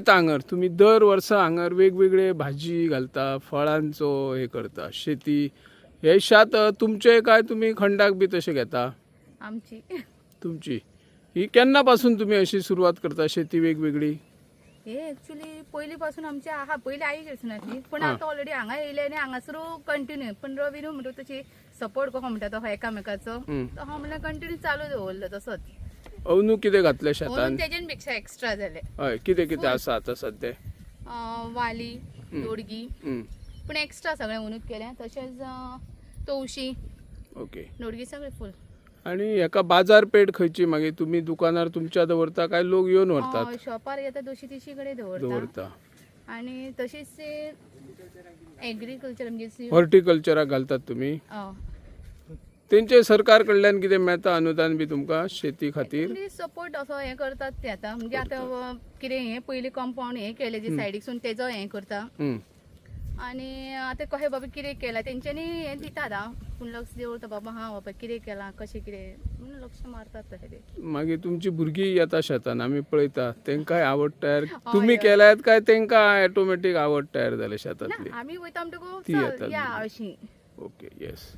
हांगर तुम्ही दर वर्सा हांगर वेगवेगळे भाजी घालता फळांचो हे करता शेती. हे शात अ, तुमचे काय तुम्ही खंडाक बी तशे घेता? आमची. तुमची. ही केन्नापासून तुम्ही अशी सुरुवात करता शेती वेगवेगळी? हे ऍक्च्युली पहिली पासून आमची आहा पयली आई करची पण हा. आता ऑलरेडी हांगा येयले आनी हांगासर कंटिन्यू पण रवीन म्हणटा तशी सपोर्ट कसो म्हणटा तो एकामेकाचो. तो हांव म्हणल्यार कंटिन्यू चालू दवरलो तसोच. अवनू कितें घातले शेतान म्हणून तेजेन पेक्षा एक्स्ट्रा जाले हय कितें कितें आसा आतां सध्या? अं, वाली दोडगी. हम्म. पण एक्स्ट्रा सगळें उनूच केलें तशेंच अं, तवशी. ओके. दोडगी सगळें फुल. आणि हेका बाजारपेठ खंयची मागीर तुम्ही दुकानार तुमच्या दवरता काय? लोक येवन व्हरतात शॉपार येता दोशी तिशी कडेन दवरता. दवरता. आणि तशीच एग्रीकल्चर म्हणजे हॉर्टिकल्चराक घालतात तुम्ही? तेंचे सरकार कडल्यान कितें मेळता? अनुदान बी तुमकां शेती खातीर? सपोर्ट असो हे करतात ते आता. म्हणजे आता कितें हे पयलीं कंपाऊंड हे केले जे सायडीकसून तेजो हे करता. आणि आता कशें बाबा कितें केलां? तेंच्यांनी हे दितात आं पूण लक्ष देवता बाबा हा बाबा कितें केलां? कशें कितें? म्हणून लक्ष मारतात तशें ते मागीर तुमची भुरगीं येता शेतान आमी पळयता. तेंकाय आवड तयार तुमी केल्यात काय? तेंकां ऑटोमॅटीक आवड तयार जाल्या शेतांतली. ना आमी वयता म्हणटकूच या. अशी. Okay yes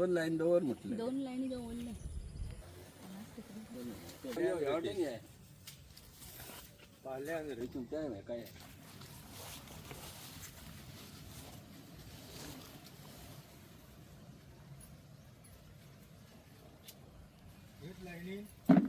दोन लाईन दोवर म्हटलं दोन लाईनी दवरले तुमच्या नाही काय येस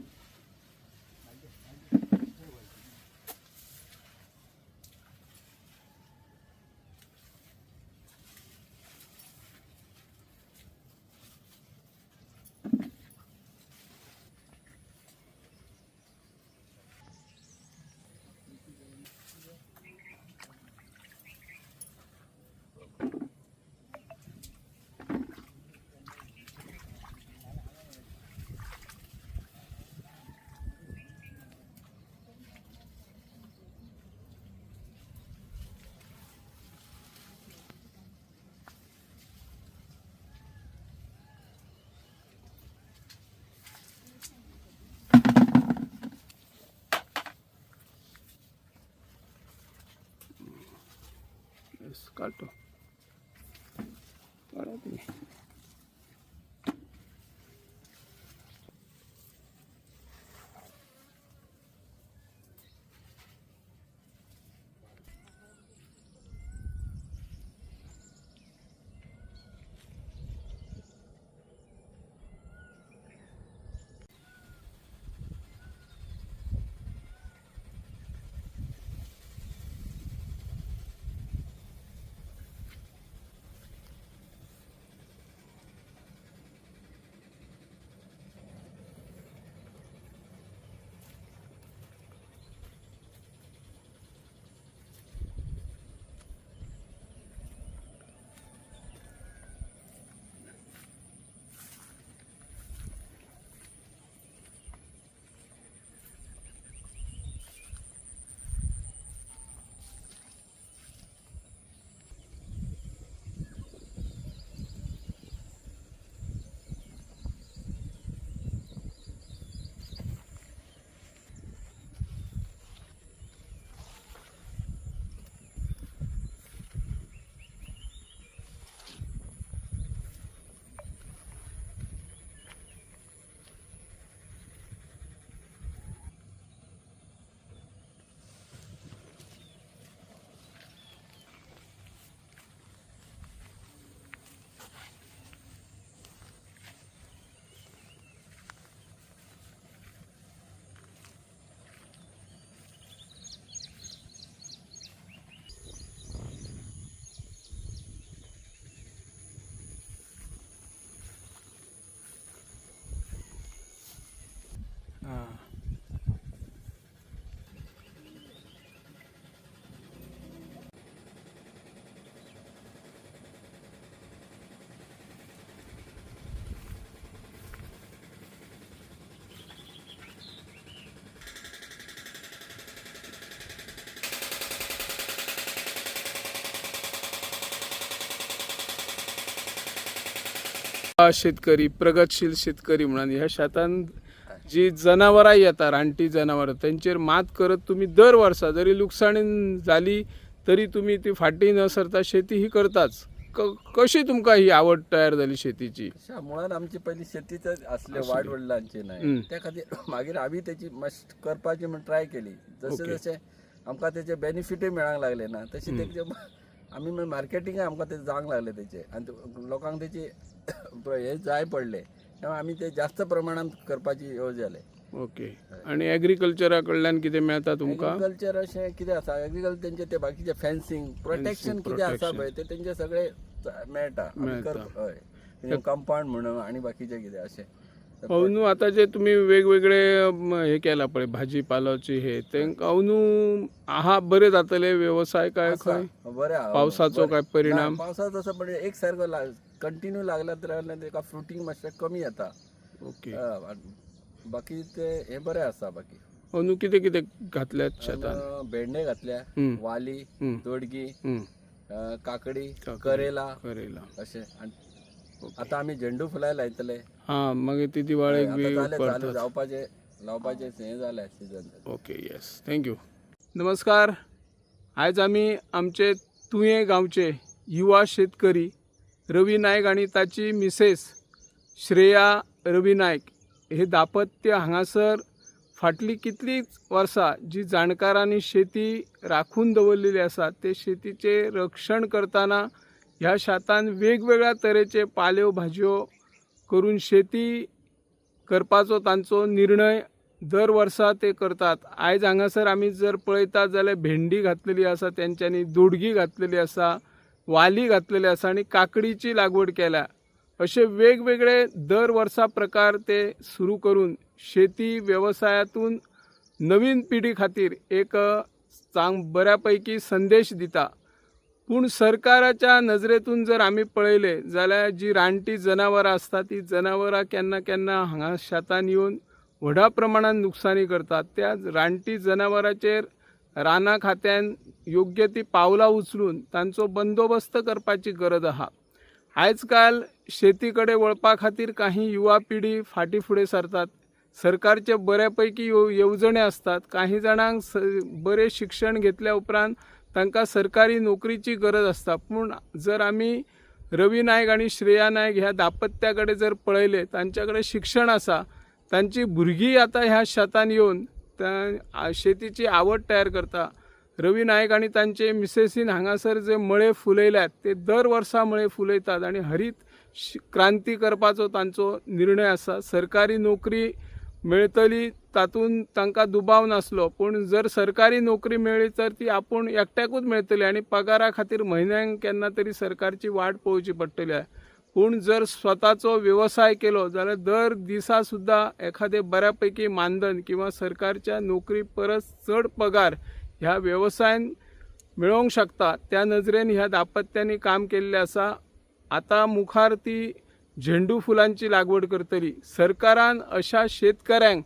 alto. Para ti. हा शेतकरी प्रगतशील शेतकरी म्हणून ह्या शेतान जी जनावरां येता रानटी जनावरां तेंचेर मात करत तुम्ही दर वर्सा जरी लुकसाणीन जाली तरी तुम्ही ती फाटी न सरता शेती ही करताच कशी तुमकां ही आवड तयार जाली शेतीची अशा मुळात आमची पहिली शेतीच असले. वाड वडिलांची नाही हम्म. त्या खातीर मागीर आम्ही त्याची मस्त करपाची म्हणून ट्राय केली जसे ओके. जसे आमकां त्याचे बेनिफिटूय मेळांक लागले ना तशी. तेचे आमी मार्केटिंग आमकां ते जावंक लागले त्याचे. आणि ते लोकांक त्याची हे जाय पडले. तेव्हा आम्ही ते जास्त प्रमाणात करपाची हे जाले ओके. आणि एग्रीकल्चरा कडल्यान कितें मेळटा तुमकां? एग्रीकल्चर अशें कितें आसा एग्रीकल्चर तेंचे ते बाकीचे फेन्सिंग प्रोटेक्शन कितें आसा. पळय ते तेंचे सगळे मेळटा आमी हय. कंपाऊंड म्हणून आणि बाकीचे कितें अशें अवनू आता जे तुम्ही वेगवेगळे म, हे केला पळय भाजीपालाची हे तेंका अवनू आहा बरे जातले व्यवसाय काय आसा. खंय बरें. पावसाचो. काय परिणाम? ना, पावसाचो तसो पण एक सारको कंटिन्यू लागला तर तेका फ्रुटींग मातशें कमी येता ओके आनी बाकी ते हे बरें आसा बाकी अवनू कितें कितें घातल्यात शेतान आनी भेंडे घातल्या. वाली. दोडगी अ, काकडी. करेला करेला अशें आनी आतां आमी झेंडू फुलां लायतले हा मागीर ती दिवाळेक बी जावपाचे लावपाचे हें जालें सिजन ओके येस थँक्यू नमस्कार. आयज आमी आमचे तुये गांवचे युवा शेतकरी रवी नायक आणि ताची मिसेस श्रेया रवी नायक हे दापत्य हांगासर फाटली कितलीच वर्सां जी जाणकारांनी शेती राखून दवरलेली आसा ते शेतीचे रक्षण करताना ह्या शेतान वेगवेगळ्या तरेचे पाल्यो भाजयो करून शेती करपाचो तांचो निर्णय दर वर्सा ते करतात. आयज हांगासर आमी जर पळयतात जाल्यार भेंडी घातलेली आसा तेंच्यांनी दोडगी घातलेली आसा वाली घातलेली आसा आनी काकडीची लागवड केल्या. अशे वेगवेगळे दर वर्सा प्रकार ते सुरू करून शेती वेवसायातून नवीन पिढी खातीर एक चांग बऱ्यापैकी संदेश दिता. पूण सरकाराच्या नजरेतून जर आमी पळयले जाल्यार जी रानटी जनावरां आसता ती जनावरां केन्ना केन्ना हांगा शेतान येवन व्हडा प्रमाणात नुकसानी करतात. त्या रानटी जनावरांचेर राना खात्यान योग्य ती पावलां उचलून तांचो बंदोबस्त करपाची गरज आहा. आयज काल शेती कडेन वळपा खातीर काही युवा पिढी फाटी फुडें सरतात. सरकारचे बऱ्यापैकी येव येवजणे असतात. काही जाणांक स बरें शिक्षण घेतल्या उपरांत तांकां सरकारी नोकरीची गरज आसता पूण जर आमी रवी नायक आनी श्रेया नायक ह्या दाम्पत्या कडेन जर पळयले तांच्या कडेन शिक्षण आसा तांची भुरगीं आतां ह्या शेतान येवन त्या- शेतीची आवड तयार करता रवी नायक आनी तांचे मिसेसीन हांगासर जे मळे फुलयल्यात ते दर वर्सा मळे फुलयतात आनी हरीत श- क्रांती करपाचो तांचो निर्णय आसा सरकारी नोकरी मेळटली तातूंत तांकां दुबाव नासलो. पूण जर सरकारी नोकरी मेळ्ळी तर ती आपूण एकट्याकूच मेळटली आनी पगारा खातीर म्हयन्यांक केन्ना तरी सरकारची वाट पळोवची पडटली पूण जर स्वताचो वेवसाय केलो जाल्यार दर दिसा सुद्दां एखादें बऱ्यापैकी मानधन किंवा सरकारच्या नोकरी परस चड पगार ह्या वेवसायान मेळोवंक शकता त्या नजरेन ह्या दापत्यांनी काम केल्लें आसा. आतां मुखार ती झेंडू फुलांची लागवड करतली. सरकारान अशा शेतकऱ्यांक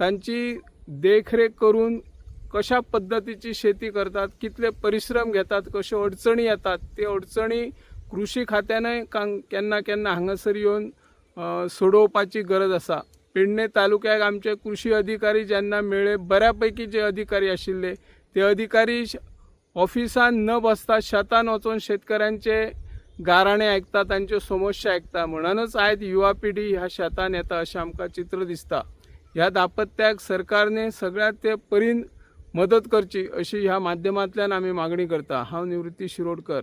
तांची देखरेख करून कशा पद्दतीची शेती करतात कितले परिश्रम घेतात कश्यो अडचणी येतात ते अडचणी कृशी खात्यानय का केन्ना केन्ना हांगासर येवन सोडोवपाची गरज आसा. पेडणे तालुक्याक आमचे कृशी अधिकारी जेन्ना मेळ्ळे बऱ्यापैकी जे अधिकारी आशिल्ले ते अधिकारी श- ऑफिसान न बसता शेतान वचून शेतकऱ्यांचे गाराणे आयकता तांच्यो समस्या आयकता म्हणूनच आयज युवा पिढी ह्या शेतान येता अशें आमकां चित्र दिसता. ह्या दापत्याक सरकारने सगळ्यात ते परीन मदत करची अशी ह्या माध्यमांतल्यान आमी मागणी करता. हांव निवृत्ती शिरोडकर.